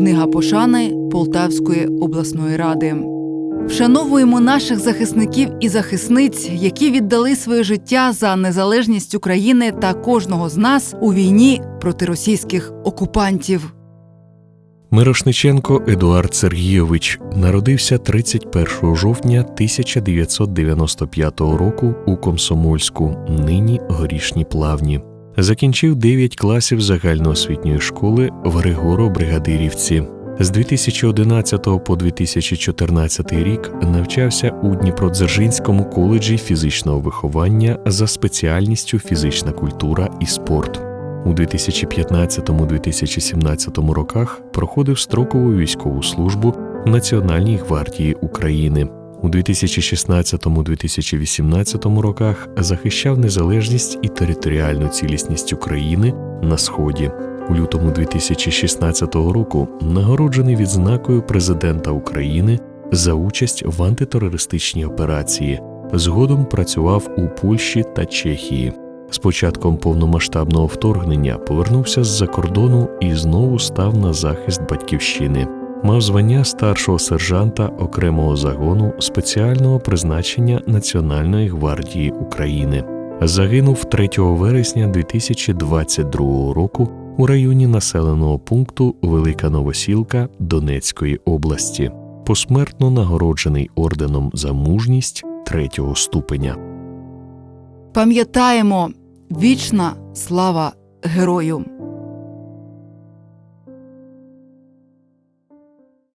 Книга пошани Полтавської обласної ради. Вшановуємо наших захисників і захисниць, які віддали своє життя за незалежність України та кожного з нас у війні проти російських окупантів. Мирошниченко Едуард Сергійович народився 31 жовтня 1995 року у Комсомольську, нині Горішні Плавні. Закінчив 9 класів загальноосвітньої школи в Григоро-Бригадирівці. З 2011 по 2014 рік навчався у Дніпродзержинському коледжі фізичного виховання за спеціальністю фізична культура і спорт. У 2015-2017 роках проходив строкову військову службу Національній гвардії України. У 2016-2018 роках захищав незалежність і територіальну цілісність України на сході. У лютому 2016 року нагороджений відзнакою президента України за участь в антитерористичній операції. Згодом працював у Польщі та Чехії. З початком повномасштабного вторгнення повернувся з-за кордону і знову став на захист батьківщини. Мав звання старшого сержанта окремого загону спеціального призначення Національної гвардії України. Загинув 3 вересня 2022 року у районі населеного пункту Велика Новосілка Донецької області. Посмертно нагороджений орденом за мужність третього ступеня. Пам'ятаємо вічна слава герою!